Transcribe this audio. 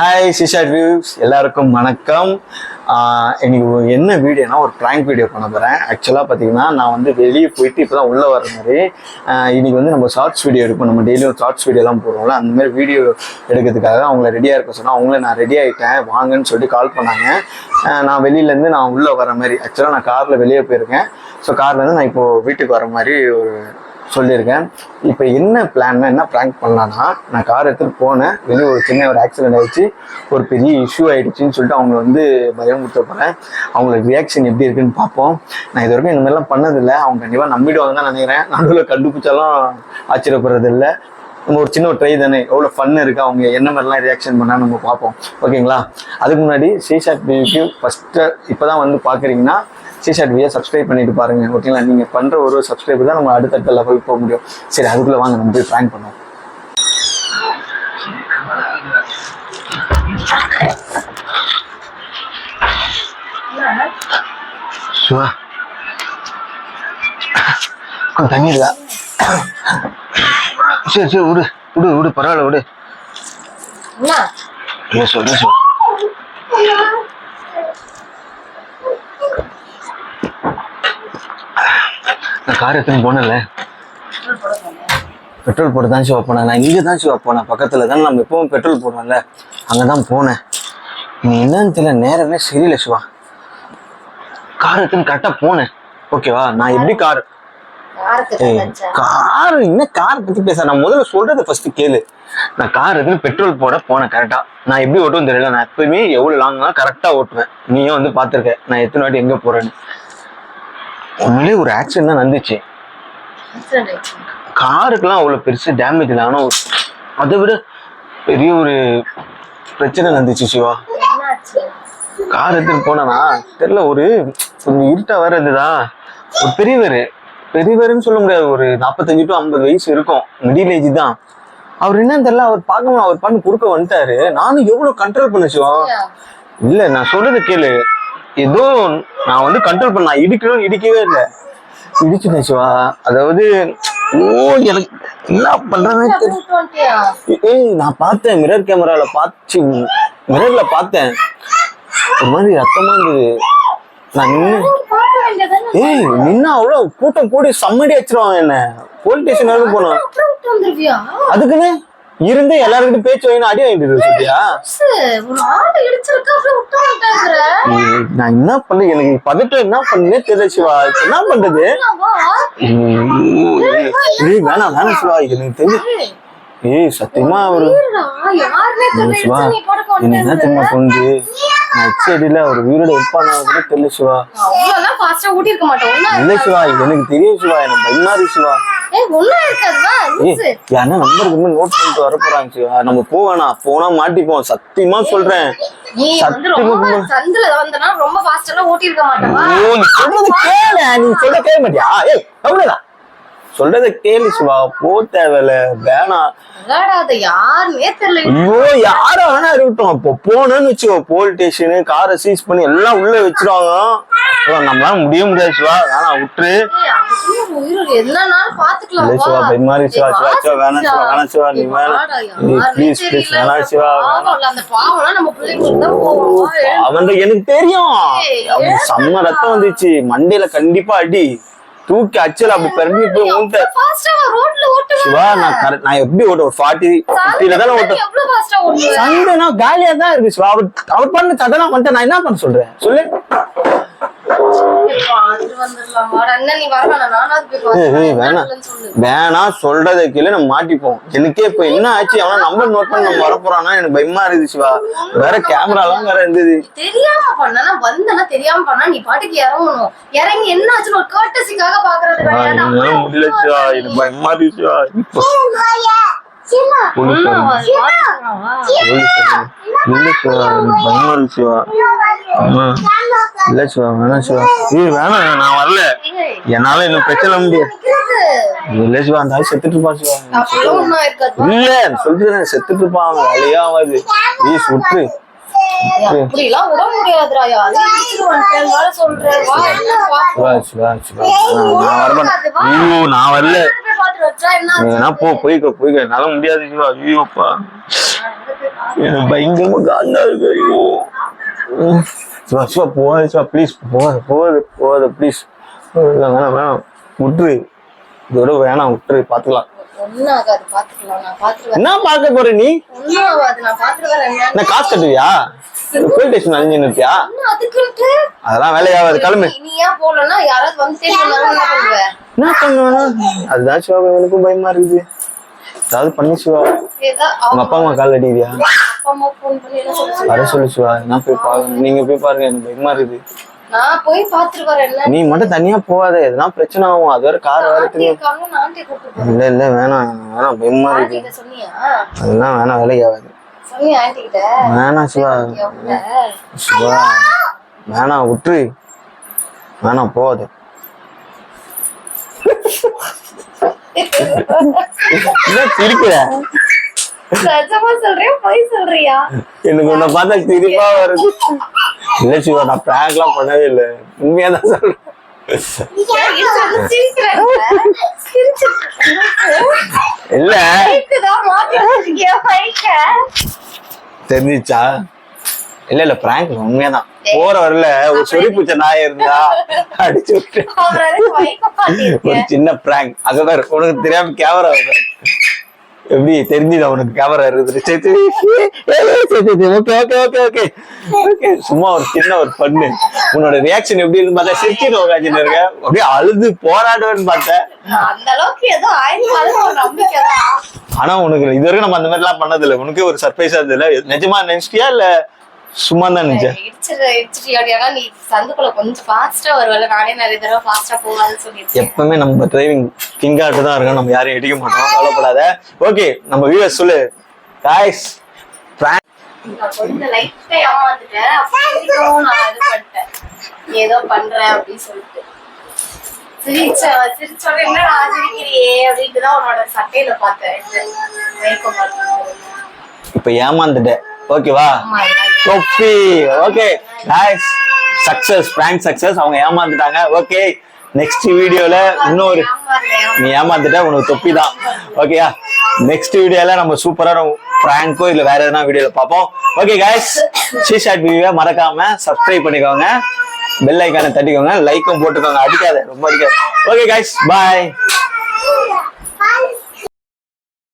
Hi சிஷாட் views எல்லாருக்கும் வணக்கம். ஆஹ் இன்னைக்கு என்ன வீடியோனா ஒரு ப்ராங்க் வீடியோ பண்ண போகிறேன் ஆக்சுவலாக பார்த்தீங்கன்னா நான் வந்து வெளியே போயிட்டு இப்போ தான் உள்ளே வர மாதிரி ஆஹ் இன்னைக்கு வந்து நம்ம ஷார்ட்ஸ் வீடியோ எடுப்போம். நம்ம டெய்லியும் ஷார்ட்ஸ் வீடியோலாம் போடுவோம்ல அந்த மாதிரி வீடியோ எடுக்கிறதுக்காக அவங்கள ரெடியாக இருக்க சொன்னால் அவங்கள நான் ரெடி ஆகிட்டேன் வாங்கன்னு சொல்லிட்டு கால் பண்ணாங்க. நான் வெளியிலேருந்து நான் உள்ளே வர மாதிரி. ஆக்சுவலாக நான் காரில் வெளியே போயிருக்கேன். ஸோ கார்லேருந்து நான் இப்போது வீட்டுக்கு வர மாதிரி ஒரு சொல்லியிருக்கேன். இப்போ என்ன பிளான் என்ன ப்ராங்க் பண்ணலான்னா நான் கார் எடுத்துகிட்டு போனேன். வெளியே ஒரு சின்ன ஒரு ஆக்சிடென்ட் ஆயிடுச்சு. ஒரு பெரிய இஷ்யூ ஆயிடுச்சுன்னு சொல்லிட்டு அவங்க வந்து பயமுறுத்த போகிறேன் அவங்களோட ரியாக்ஷன் எப்படி இருக்குன்னு பார்ப்போம். நான் இது வரைக்கும் இந்த மாதிரிலாம் பண்ணதில்லை. அவங்க கண்டிப்பாக நம்பிடுவாங்க தான் நினைக்கிறேன். நடுவில் கண்டுபிடிச்சாலும் ஆச்சரியப்படுறது இல்லை நம்ம ஒரு சின்ன ஒரு ட்ரை தானே. எவ்வளோ ஃபன் இருக்கு அவங்க என்ன மாதிரிலாம் ரியாக்ஷன் பண்ணால் நம்ம பார்ப்போம். ஓகேங்களா அதுக்கு முன்னாடி சீஷாட் பேபிக்கு ஃபஸ்ட்டு இப்போ தான் வந்து பார்க்குறீங்கன்னா சீஷாட் வியை சப்ஸ்கிரைப் பண்ணிட்டு பாருங்க ஓகேங்களா நீங்கள் பண்ணுற ஒரு சப்ஸ்கிரைப் தான் நம்ம அடுத்தடுத்த லெவலுக்கு போக முடியும். சரி அதுக்குள்ளே வாங்க நம்ம போய் ப்ராங்க் பண்ணுவோம். சிவா. தண்ணி இருக்கா? சரி சரி விடு விடு விடு பரவாயில்ல விடு. என்ன சொல்லு சொல்லு நான் கார் எடுத்துன்னு போனேன்ல. பெட்ரோல் போட்டு தான் சிவா போனேன் நான் இங்கே தான் சிவா போனேன் பக்கத்தில் தான் நம்ம எப்பவும் பெட்ரோல் போடுறோம்ல அங்கே தான் போனேன். நீ என்னன்னு தெரியல. நேரமே சரியில்லை சிவா. கார் எடுத்துன்னு கரெக்டாக போனேன். ஓகேவா நான் எப்படி கார் கார் என்ன கார் பத்தி பேச? நான் முதல்ல சொல்றதை ஃபர்ஸ்ட் கேளு. நான் கார் எதுன்னு பெட்ரோல் போட போனேன் கரெக்டா நான் எப்படி ஓட்டுவேன் தெரியல. நான் எப்பவுமே எவ்வளவு லாங்னா கரெக்டா ஓட்டுவேன். நீயும் வந்து பாத்திருக்க நான் எத்தனை வாட்டி எங்க போறேன்னு. உண்மையிலே ஒரு ஆக்சிடென்ட் தான் நடந்துச்சு. காருக்கெல்லாம் அவ்வளவு பெருசு டேமேஜ் இல்லை. ஆனா ஒரு- அதை விட பெரிய ஒரு பிரச்சனை நடந்துச்சு சிவா. கார் எடுத்துட்டு போனா தெரியல ஒரு கொஞ்சம் இருட்டா வேற இருந்ததா? ஒரு பெரியவர் பெரியவர்னு சொல்ல முடியாது. ஒரு நாற்பத்தஞ்சு டு ஐம்பது வயசு இருக்கும். மிடில் ஏஜ் தான். அவர் என்னன்னு தெரியல அவர் பார்க்கணும் அவர் பண்ணி குறுக்க வந்துட்டாரு. நானும் எவ்வளவு கண்ட்ரோல் பண்ண சிவா. இல்ல நான் சொல்றது கேளு. ஏதோ நான் வந்து கண்ட்ரோல் பண்ண நான் இடிக்கணும் இடிக்கவே இல்லை இடிச்சுட்டேன் சிவா அதாவது ஓ எனக்கு என்ன பண்றதுன்னு? ஏய் நான் பார்த்தேன் மிரர் கேமரால பார்த்து மிரர்ல பார்த்தேன் ஒரு மாதிரி ரத்தமா இருந்தது நான் வேண்டியதானே? ஏய் நின்னா அவ்வளவு கூட்டம் கூடி சம்மடி அடிச்சிருவாங்க என்ன போலீஸ் ஸ்டேஷன் வரைக்கும் போனோம்? அதுக்குன்னு இருந்து எல்லாருக்கிட்டும் பேச்சு வாங்கி அடி வாங்கிட்டு இருக்கு சொல்லியா சு, ஒரு ஆளு இடிச்சிருக்கு, அப்புறம் விட்டு வந்துட்டேங்கிற. ஏய், நான் என்ன பண்ண எனக்கு பதட்டம் என்ன பண்ணே தெரியல சிவா. என்ன பண்றது? ஏய், வேணாம் வேணாம் சிவா. எனக்கு தெரிஞ்சு ஏய், சத்தியமா அவரு சிவா படுக்க என்ன. தெரியுமா தோணுது? நான் எச்சடியில ஒரு வீரோட இருப்பானா கூட தெரியல சிவா. இல்ல சிவா எனக்கு தெரியும் சிவா. எனக்கு பயமா இருக்கு சிவா. லூசு. யாரா நம்பருக்கு நோட் பண்ணிட்டு வர போறாங்க சிவா நம்ம போவேணா போனா மாட்டிப்போம். சத்தியமா சொல்றேன். ரொம்ப ரொம்ப சொல்றது கேளு. சிவா. போ தேவையில்ல. வேணாம் ஐயோ யாரா வேணா இருக்கட்டும். அப்போ போனேன்னு வச்சுக்கோ. போலீஸ் ஸ்டேஷனு காரை சீஸ் பண்ணி எல்லாம் உள்ள வச்சிருவாங்க. நம்மளால முடிய முடியாது சிவா. வேணாம் விட்டுரு. உயிர் என்னன்னாலும் பாத்துக்கலாம் இல்ல வா. சிவா பயமா இருக்கு சிவா ஏய், சிவா சிவா வேணாம் சிவா வேணாம் சிவா நீ வேணாம் ப்ளீஸ் ப்ளீஸ். வேணாம் சிவா அந்த பாவம்லாம் நம்ம பிள்ளைங்களுக்கு தான் போகும். வா, ஏய். அவன் எனக்கு தெரியும்? செம்ம ரத்தம் வந்துச்சு மண்டையில கண்டிப்பா அடி தூக்கி அச்சல அப்படி பிறந்து போய் ஓட்டுவ. சிவா நான் correct- நான் எப்படி ஓட்ட ஒரு ஃபார்ட்டி ஃபிஃப்டில தானே ஓட்ட? சண்டைனா காலியா தான் இருக்கு சிவா அவர் அவர் பண்ண சடனா வந்துட்டு நான் என்ன பண்ண சொல்றேன் சொல்லு ஏய், பார்த்துட்டு வந்துடலாம். வாடா, என்ன நீ வர வேணாம், சொல்றதை கீழே நம்ம மாட்டிப்போம். எனக்கே இப்ப என்ன ஆச்சு? அவன் நம்பர் நோட் பண்ணி நம்ம வரப்போறானா? எனக்கு பயமா இருக்குது சிவா. வேற கேமராலாம் வேற இருந்தது. தெரியாம பண்ணனா வந்தனா தெரியாம பண்ணா நீ பாட்டுக்கு இறங்கணும். இறங்கி என்ன ஒரு பாக்குறது கிடையாது. எனக்கு பயமா வா. பயமா. இல்ல சிவா வேணாம் சிவா. ஏய் வேணாம் நான் வரல. என்னால இன்னும் பிரச்சனை முடியாது. இல்ல சிவா அந்த ஆள் செத்துட்டு இருப்பான் சிவா. இல்ல சொல்லிட்டு செத்துட்டு இருப்பான் அவன் வேலையா ஆகாது ஏய் சுட்டு. சொல்றேன். நான் வரமாட்டேன் ஐயோ நான் வரல. நீ போ போய்க்க போய்க்க. என்னால முடியாது சிவா. ஐயோப்பா. பயங்கரமா காண்டா இருக்கு ஐயோ. சிவா சிவா போகாது சிவா ப்ளீஸ் போகாது போகாது போகாது ப்ளீஸ் வேணாம் வேணாம் விட்டுரு இதோட வேணாம் விட்டுரு வரேன் என்ன பார்க்க போற நீ? என்ன? காசு கட்டுவியா? போலீஸ் ஸ்டேஷன் அழிஞ்சு அதுக்குன்ட்டு அதெல்லாம் வேலையாகாது கிளம்பு. என்ன பண்ணுவ என்ன பண்ணுவேன்? அதுதான் சிவா எனக்கும் பயமா இருக்குது. ஏதாவது பண்ணி சிவா. உங்க அப்பா அம்மா கால் அடிக்கிறியா? அப்பா அம்மா போன் பண்ணி என்ன வர நான் போய் பாருங்க நீங்க போய் பாருங்க எனக்கு பயமா இருக்குது. நான் போய் பாத்துட்டு வரேன் என்ன. நீ மட்டும் தனியா போகாத. எதனா பிரச்சனை ஆகும். அது வேற கார் வேற தெரியும் இருக்காங்க நான் ஆண்டி கூப்பிட்டு போறேன் இல்ல இல்ல வேணாம். வேணாம். பயமா இருக்கு சொன்னியா? அதெல்லாம் வேணாம். வேலைக்கு ஆகாது. சொன்னியா ஆண்டி கிட்ட? வேணாம் சிவா. சிவா. வேணாம் விட்டுரு. வேணாம் போகாது. என்ன சிரிக்கிற? நிஜமா சொல்றியா? பொய் சொல்றியா? எனக்கு உன்னை பார்த்தா சிரிப்பா வருது. இல்ல சிவா நான் பிராங்க் எல்லாம் பண்ணவே இல்லை. உண்மையா தான் சொல்றேன் இல்ல. தெரிஞ்சிச்சா? இல்ல இல்ல பிராங்க் உண்மையாதான். போற வரல ஒரு சொறி பூச்ச நாய் இருந்தா அடிச்சு விட்டு. ஒரு சின்ன பிராங்க் அது வேற உனக்கு தெரியாம கேமரா எப்படி தெரிஞ்சுதா உனக்கு கேமரா இருக்குது? சரி, சரி. ஏய், ஏய், சரி, சரி, சரி. Okay okay okay okay. Okay சும்மா ஒரு சின்ன ஒரு பண்ணு. உன்னோட ரியாக்ஷன் எப்படி இருந்து பார்த்தா சிரிச்சு உட்காந்துன்னு இருக்க. அப்படியே அழுது போராடுவேன்னு பார்த்தேன். ஆனா உனக்கு இது வரைக்கும் நம்ம அந்த மாதிரி எல்லாம் பண்ணது இல்ல உனக்கு ஒரு சர்ப்ரைஸா இருந்தது இல்ல நிஜமா நினைச்சிட்டியா இல்ல சும்மா தான் நினைச்சேன் இடிச்சிரு இடிச்சிட்டு அப்படின்னா நீ சந்துக்குள்ள கொஞ்சம் ஃபாஸ்டா வருவல நானே நிறைய தடவை ஃபாஸ்டா போகாதுன்னு எப்பவுமே நம்ம டிரைவிங் கிங்காட்டு தான் இருக்கோம் நம்ம யாரையும் இடிக்க மாட்டோம் கவலைப்படாத. ஓகே நம்ம வியூவர்ஸ் சொல்லு. காய்ஸ் கொஞ்சம் லைட்டா ஏமாந்துட்டேன் அப்புறம் நான் இது பண்ணிட்டேன். நீ ஏதோ பண்றேன் அப்படின்னு சொல்லிட்டு. சிரிச்ச சிரிச்சோட என்ன நான் சிரிக்கிறியே அப்படின்ட்டு தான் உன்னோட சட்டையில பார்த்தேன். மேக்கப் பார்த்து இப்ப ஏமாந்துட்டேன். ஓகேவா தொப்பி okay guys success prank success அவங்க ஏமாந்துட்டாங்க. ஓகே நெக்ஸ்ட் வீடியோல இன்னொரு நீ ஏமாந்துட்ட உனக்கு தொப்பி தான். ஓகேயா நெக்ஸ்ட் வீடியோல நம்ம சூப்பரா பிராங்கோ இல்ல வேற எதனா வீடியோல பார்ப்போம். ஓகே காய்ஸ் ஷீஷாட் வீடியோ மறக்காம சப்ஸ்கிரைப் பண்ணிக்கோங்க. பெல் ஐக்கானை தட்டிக்கோங்க. லைக்கும் போட்டுக்கோங்க. அடிக்காத. ரொம்ப அடிக்காது. Okay guys bye